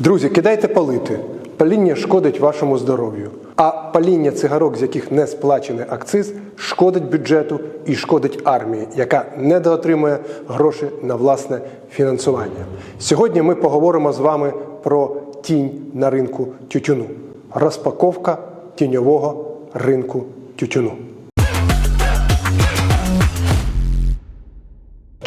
Друзі, кидайте палити. Паління шкодить вашому здоров'ю. А паління цигарок, з яких не сплачений акциз, шкодить бюджету і шкодить армії, яка недоотримує гроші на власне фінансування. Сьогодні ми поговоримо з вами про тінь на ринку тютюну. Розпаковка тіньового ринку тютюну.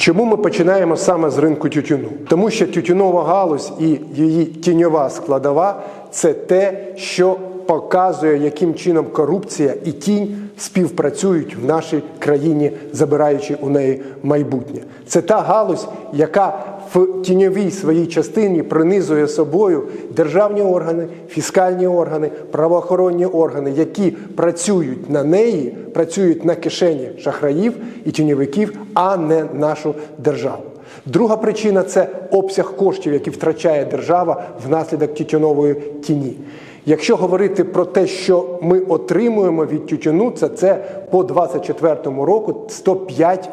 Чому ми починаємо саме з ринку тютюну? Тому що тютюнова галузь і її тіньова складова це те, що показує, яким чином корупція і тінь співпрацюють в нашій країні, забираючи у неї майбутнє. Це та галузь, яка в тіньовій своїй частині принизує собою державні органи, фіскальні органи, правоохоронні органи, які працюють на неї, працюють на кишені шахраїв і тіньовиків, а не нашу державу. Друга причина це обсяг коштів, які втрачає держава внаслідок тютюнової тіні. Якщо говорити про те, що ми отримуємо від тютюну, це це по 24 року 105,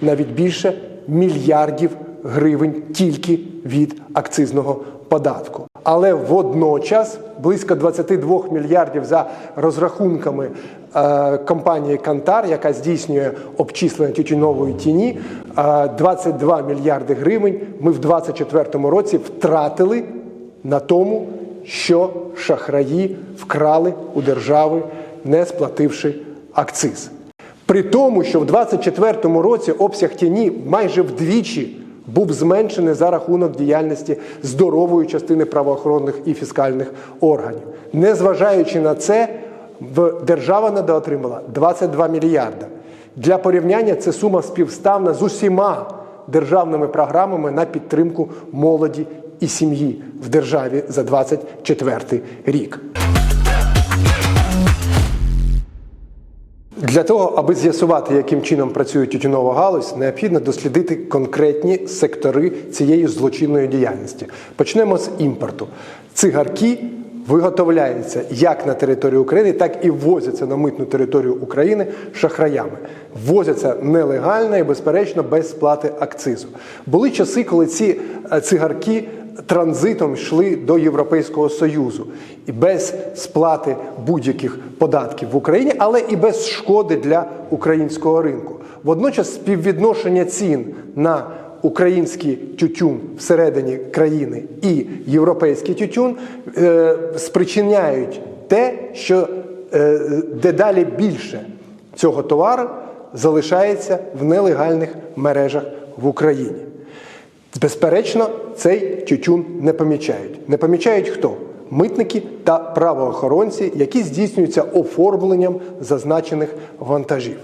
навіть більше мільярдів гривень тільки від акцизного податку. Але водночас близько 22 мільярдів за розрахунками е, компанії Кантар, яка здійснює обчислення тютюнової тіні, е, 22 мільярди гривень ми в 2024 році втратили на тому, що шахраї вкрали у держави, не сплативши акциз. При тому, що в 2024 році обсяг тіні майже вдвічі був зменшений за рахунок діяльності здорової частини правоохоронних і фіскальних органів. Незважаючи на це, держава недоотримала 22 мільярда. Для порівняння це сума співставна з усіма державними програмами на підтримку молоді і сім'ї в державі за 2024 рік. Для того, аби з'ясувати, яким чином працює тютюнова галузь, необхідно дослідити конкретні сектори цієї злочинної діяльності. Почнемо з імпорту. Цигарки виготовляються як на території України, так і ввозяться на митну територію України шахраями. Ввозяться нелегально і, безперечно, без сплати акцизу. Були часи, коли ці е, цигарки транзитом йшли до Європейського Союзу і без сплати будь-яких податків в Україні, але і без шкоди для українського ринку. Водночас співвідношення цін на український тютюн всередині країни і європейський тютюн е, спричиняють те, що е, дедалі більше цього товару залишається в нелегальних мережах в Україні. Безперечно, цей тютюн не помічають. Не помічають хто? Митники та правоохоронці, які здійснюються оформленням зазначених вантажів.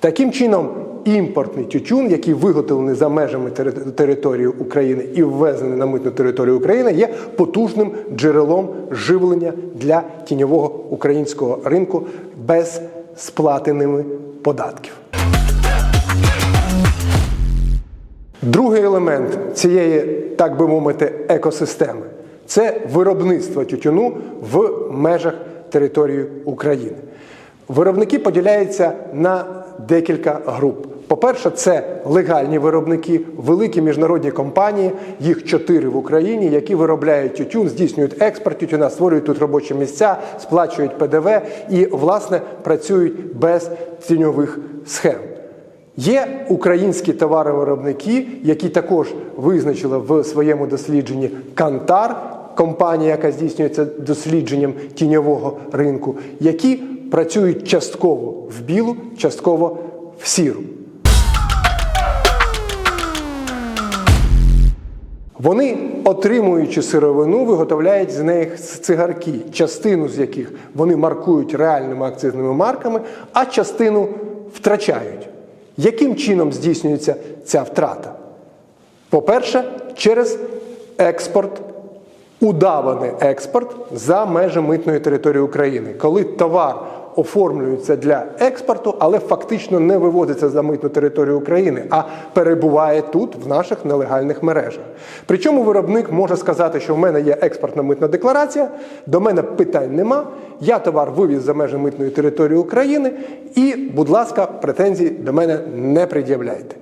Таким чином, імпортний тютюн, який виготовлений за межами території України і ввезений на митну територію України, є потужним джерелом живлення для тіньового українського ринку без сплатеними податків. Другий елемент цієї, так би мовити, екосистеми це виробництво тютюну в межах території України. Виробники поділяються на декілька груп. По-перше, це легальні виробники, великі міжнародні компанії, їх чотири в Україні, які виробляють тютюн, здійснюють експорт тютюна, створюють тут робочі місця, сплачують ПДВ і, власне, працюють без тіньових схем. Є українські товаровиробники, які також визначили в своєму дослідженні Кантар, компанія, яка здійснюється дослідженням тіньового ринку, які працюють частково в білу, частково в сіру. Вони, отримуючи сировину, виготовляють з них цигарки, частину з яких вони маркують реальними акцизними марками, а частину втрачають. Яким чином здійснюється ця втрата? По-перше, через експорт, удаваний експорт за межі митної території України, коли товар оформлюється для експорту, але фактично не вивозиться за митну територію України, а перебуває тут, в наших нелегальних мережах. Причому виробник може сказати, що в мене є експортна митна декларація, до мене питань нема. Я товар вивіз за межі митної території України, і, будь ласка, претензій до мене не пред'являйте.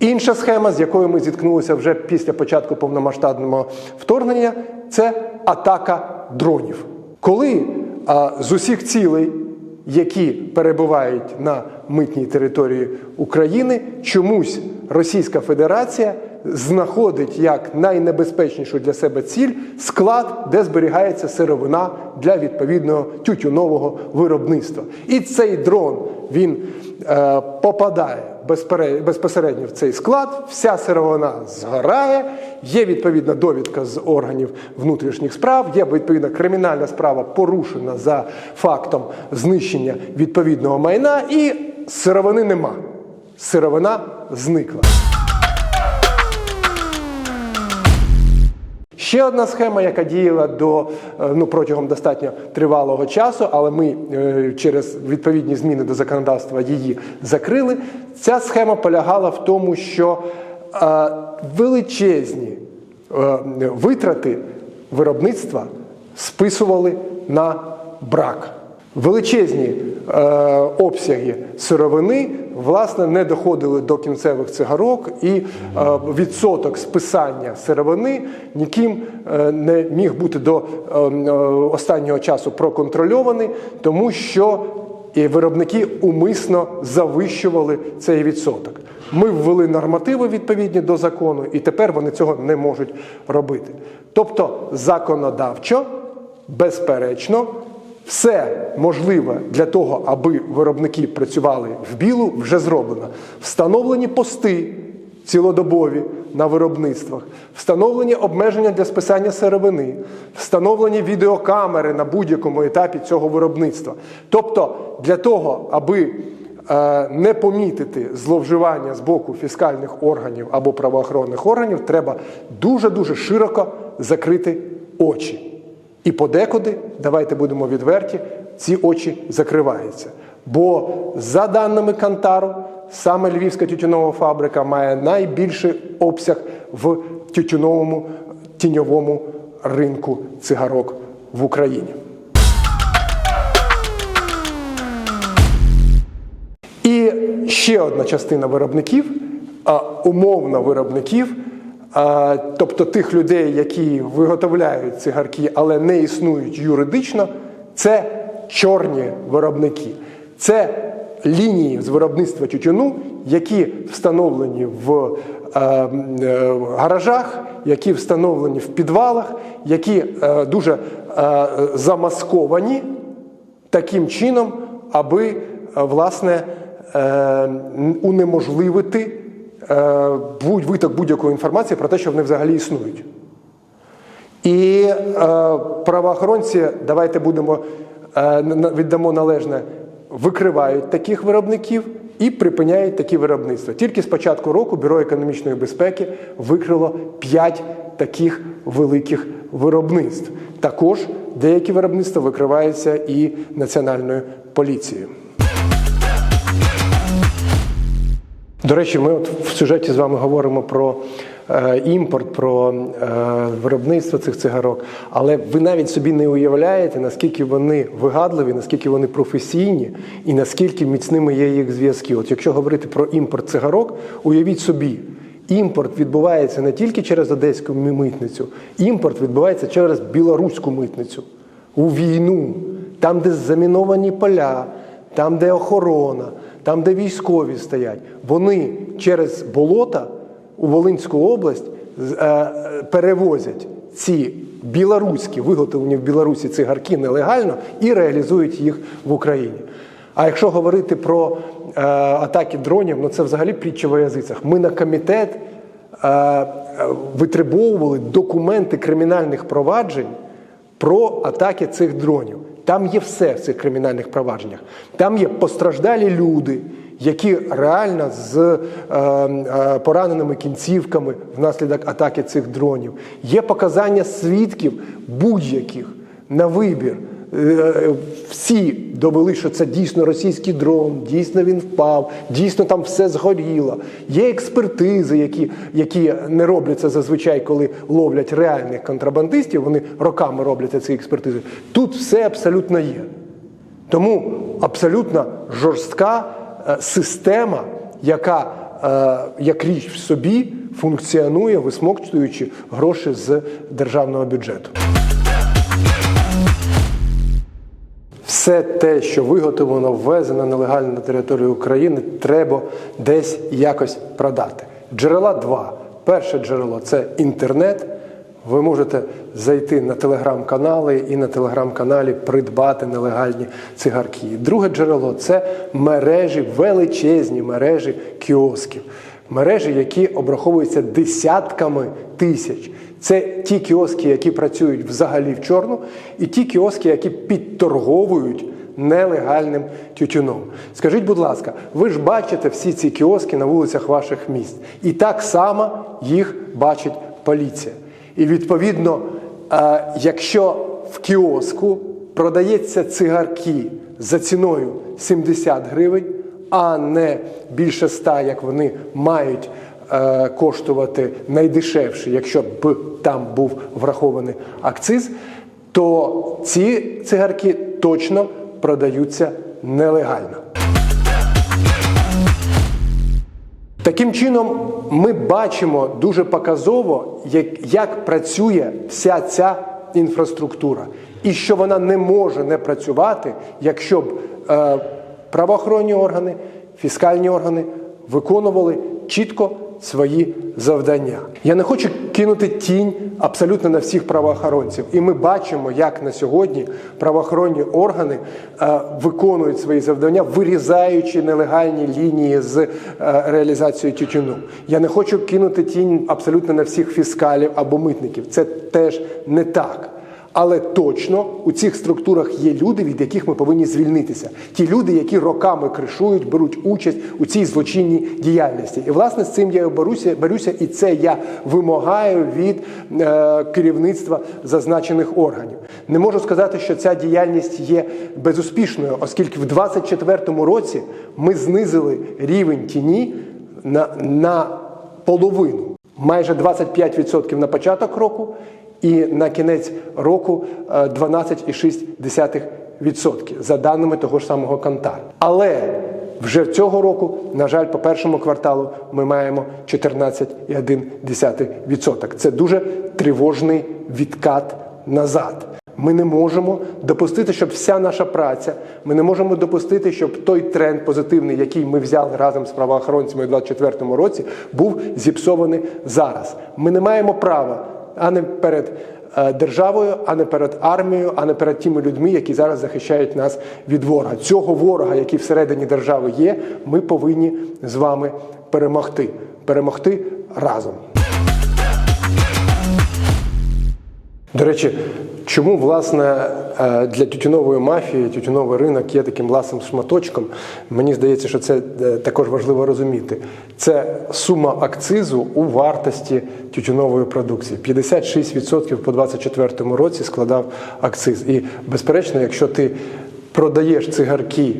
Інша схема, з якою ми зіткнулися вже після початку повномасштабного вторгнення, це атака дронів. Коли а, з усіх цілей, які перебувають на митній території України, чомусь Російська Федерація знаходить як найнебезпечнішу для себе ціль склад, де зберігається сировина для відповідного тютюнового виробництва. І цей дрон він е, попадає безпосередньо в цей склад, вся сировина згорає, є відповідна довідка з органів внутрішніх справ, є відповідна кримінальна справа порушена за фактом знищення відповідного майна, і сировини нема. Сировина зникла. Ще одна схема, яка діяла до е, ну протягом достатньо тривалого часу, але ми е, через відповідні зміни до законодавства її закрили. Ця схема полягала в тому, що е, величезні витрати виробництва списували на брак. Величезні е, обсяги сировини власне не доходили до кінцевих цигарок, і е, відсоток списання сировини ніким е, не міг бути до е, останнього часу проконтрольований, тому що виробники умисно завищували цей відсоток. Ми ввели нормативи відповідні до закону, і тепер вони цього не можуть робити. Тобто законодавчо, безперечно, все можливе для того, аби виробники працювали в білу, вже зроблено. Встановлені пости цілодобові на виробництвах, встановлені обмеження для списання сировини, встановлені відеокамери на будь-якому етапі цього виробництва. Тобто, для того, аби е, не помітити зловживання з боку фіскальних органів або правоохоронних органів, треба дуже-дуже широко закрити очі. І подекуди, давайте будемо відверті, ці очі закриваються. Бо за даними Кантару, саме Львівська тютюнова фабрика має найбільший обсяг в тютюновому тіньовому ринку цигарок в Україні. І ще одна частина виробників, а, умовно виробників, тобто тих людей, які виготовляють цигарки, але не існують юридично, це чорні виробники. Це лінії з виробництва тютюну, які встановлені в е, е, гаражах, які встановлені в підвалах, які е, дуже замасковані таким чином, аби власне унеможливити виток будь-якої інформації про те, що вони взагалі існують. І е, правоохоронці, давайте будемо е, віддамо належне, викривають таких виробників і припиняють такі виробництва. Тільки з початку року Бюро економічної безпеки викрило 5 таких великих виробництв. Також деякі виробництва викриваються і національною поліцією. До речі, ми от в сюжеті з вами говоримо про е, імпорт, про е, виробництво цих цигарок, але ви навіть собі не уявляєте, наскільки вони вигадливі, наскільки вони професійні і наскільки міцними є їх зв'язки. От якщо говорити про імпорт цигарок, уявіть собі. Імпорт відбувається не тільки через одеську митницю, імпорт відбувається через білоруську митницю у війну, там, де заміновані поля, там, де охорона, там, де військові стоять. Вони через болота у Волинську область е, е, перевозять ці білоруські, виготовлені в Білорусі цигарки нелегально і реалізують їх в Україні. А якщо говорити про е, атаки дронів, ну це взагалі притча в язицях. Ми на комітет е, е, витребовували документи кримінальних проваджень про атаки цих дронів. Там є все в цих кримінальних провадженнях. Там є постраждалі люди, які реально з е, е, пораненими кінцівками внаслідок атаки цих дронів. Є показання свідків будь-яких на вибір. Е, Всі довели, що це дійсно російський дрон, дійсно він впав, дійсно там все згоріло. Є експертизи, які, які не робляться зазвичай, коли ловлять реальних контрабандистів. Вони роками робляться ці експертизи. Тут все абсолютно є. Тому абсолютно жорстка е, система, яка е, як річ в собі функціонує, висмоктуючи гроші з державного бюджету. Все те, що виготовлено, ввезено нелегально на територію України, треба десь якось продати. Джерела два. Перше джерело це інтернет. Ви можете зайти на телеграм-канали і на телеграм-каналі придбати нелегальні цигарки. Друге джерело це мережі, величезні мережі кіосків. Мережі, які обраховуються десятками тисяч. Це ті кіоски, які працюють взагалі в чорну, і ті кіоски, які підторговують нелегальним тютюном. Скажіть, будь ласка, ви ж бачите всі ці кіоски на вулицях ваших міст, і так само їх бачить поліція. І відповідно, е, якщо в кіоску продається цигарки за ціною 70 гривень, а не більше 100, як вони мають коштувати найдешевше, якщо б там був врахований акциз, то ці цигарки точно продаються нелегально. Таким чином, ми бачимо дуже показово, як, як працює вся ця інфраструктура, і що вона не може не працювати, якщо б е, правоохоронні органи, фіскальні органи виконували чітко свої завдання. Я не хочу кинути тінь абсолютно на всіх правоохоронців, і ми бачимо, як на сьогодні правоохоронні органи е, виконують свої завдання, вирізаючи нелегальні лінії з е, реалізацією тютюну. Я не хочу кинути тінь абсолютно на всіх фіскалів або митників. Це теж не так. Але точно у цих структурах є люди, від яких ми повинні звільнитися. Ті люди, які роками кришують, беруть участь у цій злочинній діяльності. І власне з цим я борюся, борюся і це я вимагаю від е, керівництва зазначених органів. Не можу сказати, що ця діяльність є безуспішною, оскільки в 2024 році ми знизили рівень тіні на, на половину, майже 25% на початок року і на кінець року е, 12,6% за даними того ж самого Кантар. Але вже цього року, на жаль, по першому кварталу ми маємо 14,1%. Це дуже тривожний відкат назад. Ми не можемо допустити, щоб вся наша праця, ми не можемо допустити, щоб той тренд позитивний, який ми взяли разом з правоохоронцями у 2024 році, був зіпсований зараз. Ми не маємо права а не перед е, державою, а не перед армією, а не перед тими людьми, які зараз захищають нас від ворога. Цього ворога, який всередині держави є, ми повинні з вами перемогти. Перемогти разом. До речі, чому власне е, для тютюнової мафії тютюновий ринок є таким власним шматочком? Мені здається, що це е, також важливо розуміти. Це сума акцизу у вартості тютюнової продукції. 56% по 2024 році складав акциз. І безперечно, якщо ти продаєш цигарки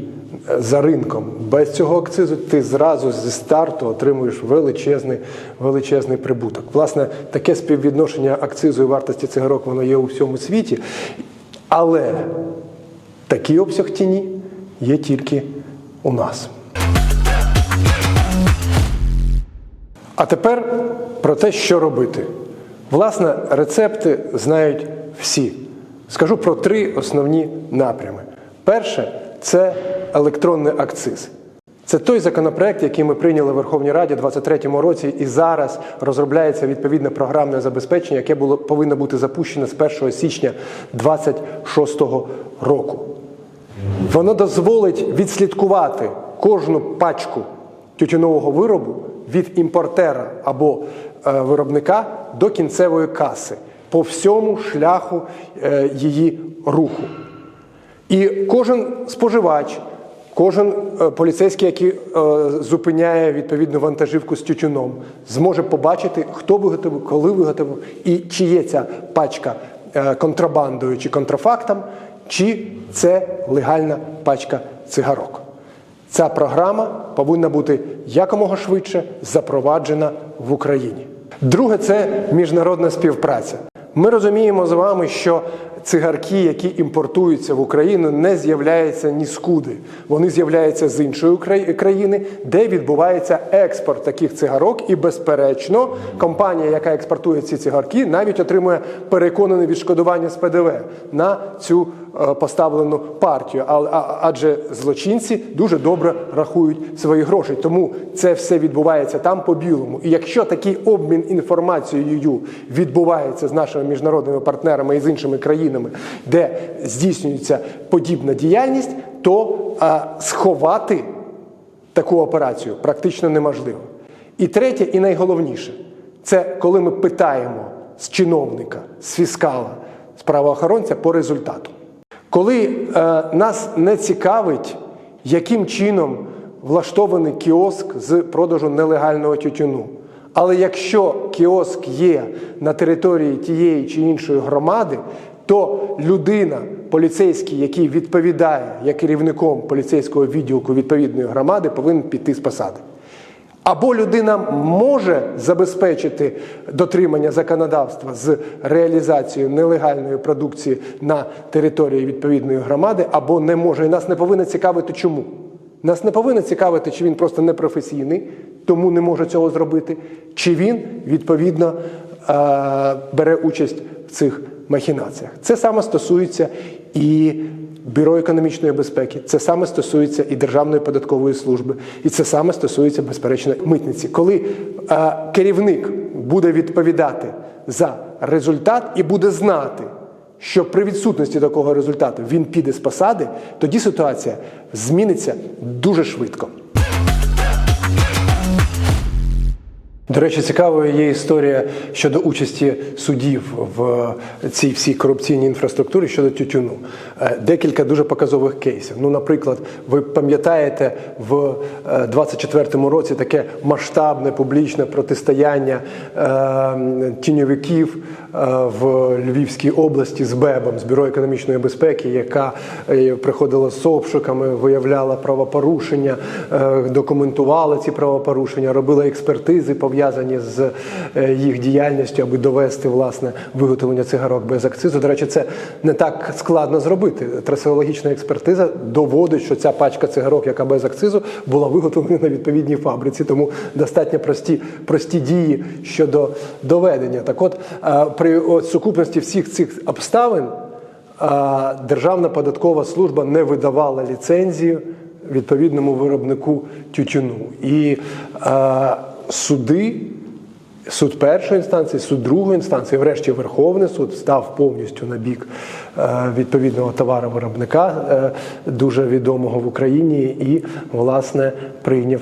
за ринком без цього акцизу, ти зразу зі старту отримуєш величезний величезний прибуток. Власне, таке співвідношення акцизу і вартості цигарок воно є у всьому світі, але такий обсяг тіні є тільки у нас. А тепер про те, що робити. Власне, рецепти знають всі. Скажу про три основні напрями. Перше це електронний акциз. Це той законопроект, який ми прийняли в Верховній Раді у 2023 році, і зараз розробляється відповідне програмне забезпечення, яке було повинно бути запущене з 1 січня 2026 року. Воно дозволить відслідкувати кожну пачку тютюнового виробу від імпортера або е, виробника до кінцевої каси по всьому шляху е, її руху. І кожен споживач, кожен е, поліцейський, який е, зупиняє відповідну вантажівку з тютюном, зможе побачити, хто виготовив, коли виготовив і чи є ця пачка е, контрабандою чи контрафактом, чи це легальна пачка цигарок. Ця програма повинна бути якомога швидше запроваджена в Україні. Друге це міжнародна співпраця. Ми розуміємо з вами, що цигарки, які імпортуються в Україну, не з'являються ні скуди. Вони з'являються з іншої країни, де відбувається експорт таких цигарок. І, безперечно, компанія, яка експортує ці цигарки, навіть отримує переконане відшкодування з ПДВ на цю е, поставлену партію. Адже злочинці дуже добре рахують свої гроші. Тому це все відбувається там по білому. І якщо такий обмін інформацією відбувається з нашими міжнародними партнерами і з іншими країнами, де здійснюється подібна діяльність, то а, сховати таку операцію практично неможливо. І третє, і найголовніше, це коли ми питаємо з чиновника, з фіскала, з правоохоронця по результату. Коли е, нас не цікавить, яким чином влаштований кіоск з продажу нелегального тютюну. Але якщо кіоск є на території тієї чи іншої громади, то людина, поліцейський, який відповідає як керівником поліцейського відділку відповідної громади, повинен піти з посади. Або людина може забезпечити дотримання законодавства з реалізацією нелегальної продукції на території відповідної громади, або не може. І нас не повинно цікавити, чому. Нас не повинно цікавити, чи він просто непрофесійний, тому не може цього зробити, чи він відповідно е, бере участь в цих махінаціях. Це саме стосується і Бюро економічної безпеки, це саме стосується і Державної податкової служби, і це саме стосується, безперечно, митниці. Коли е, керівник буде відповідати за результат і буде знати, що при відсутності такого результату він піде з посади, тоді ситуація зміниться дуже швидко. До речі, цікавою є історія щодо участі суддів в цій всій корупційній інфраструктурі щодо тютюну. Е, Декілька дуже показових кейсів. Ну, наприклад, ви пам'ятаєте в 24-му році таке масштабне публічне протистояння е, тіньовиків е, в Львівській області з БЕБом, з бюро економічної безпеки, яка е, приходила з обшуками, виявляла правопорушення, е, документувала ці правопорушення, робила експертизи пов'язані з е, їх діяльністю, аби довести власне виготовлення цигарок без акцизу. До речі, це не так складно зробити. Трасеологічна експертиза доводить, що ця пачка цигарок, яка без акцизу, була виготовлена на відповідній фабриці. Тому достатньо прості, прості дії щодо доведення. Так, от е, при сукупності всіх цих обставин е, Державна податкова служба не видавала ліцензію відповідному виробнику тютюну. І е, суди, суд першої інстанції, суд другої інстанції, врешті Верховний суд став повністю на бік е, відповідного товаровиробника, дуже відомого в Україні, і, власне, прийняв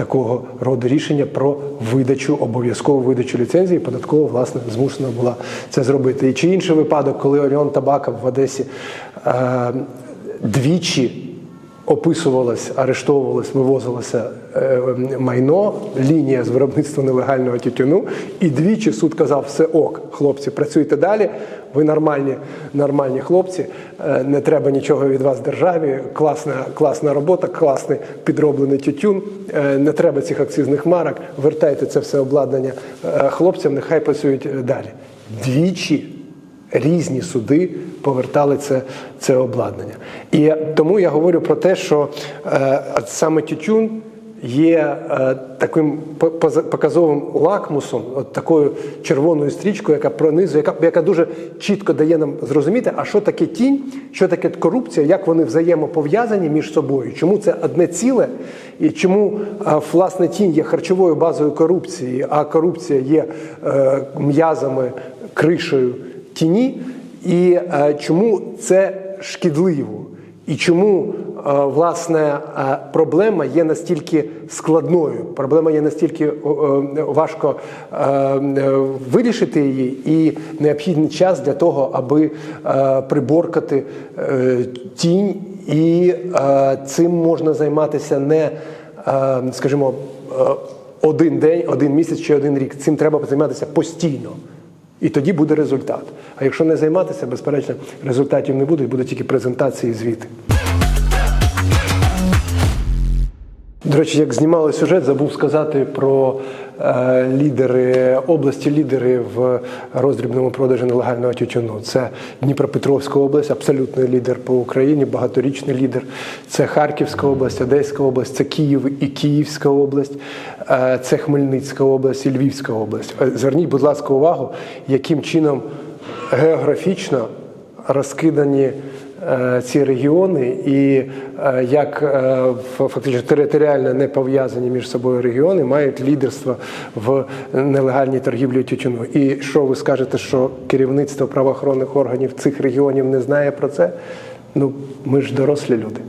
такого роду рішення про видачу, обов'язкову видачу ліцензії, податково, власне, змушена була це зробити. І чи інший випадок, коли Оріон Табаков в Одесі е, двічі описувалось, арештовувалось, вивозилося е, майно, лінія з виробництва нелегального тютюну, і двічі суд казав: все ок, хлопці, працюйте далі. Ви нормальні, нормальні хлопці, е, не треба нічого від вас державі. Класна, класна робота, класний підроблений тютюн. е, Не треба цих акцизних марок. Вертайте це все обладнання хлопцям, нехай працюють далі. Двічі різні суди повертали це, це обладнання. І тому я говорю про те, що е, саме тютюн є е, таким по- показовим лакмусом, от такою червоною стрічкою, яка пронизує, яка, яка дуже чітко дає нам зрозуміти, а що таке тінь, що таке корупція, як вони взаємопов'язані між собою, чому це одне ціле, і чому е, власне тінь є харчовою базою корупції, а корупція є е, м'язами, кришею тіні, і е, чому це шкідливо, і чому е, власне е, проблема є настільки складною, проблема є настільки важко вирішити її, і необхідний час для того, аби приборкати тінь, і цим можна займатися не, скажімо, один день, один місяць чи один рік. Цим треба займатися постійно. І тоді буде результат. А якщо не займатися, безперечно, результатів не буде, буде тільки презентації і звіти. До речі, як знімали сюжет, забув сказати про е, лідери області, лідери в роздрібному продажі нелегального тютюну. Це Дніпропетровська область, абсолютний лідер по Україні, багаторічний лідер. Це Харківська область, Одеська область, це Київ і Київська область, е, це Хмельницька область і Львівська область. Е, Зверніть, будь ласка, увагу, яким чином географічно розкидані ці регіони, і е, як е, фактично територіально не пов'язані між собою регіони мають лідерство в нелегальній торгівлі тютюну. І що ви скажете, що керівництво правоохоронних органів цих регіонів не знає про це? Ну, ми ж дорослі люди.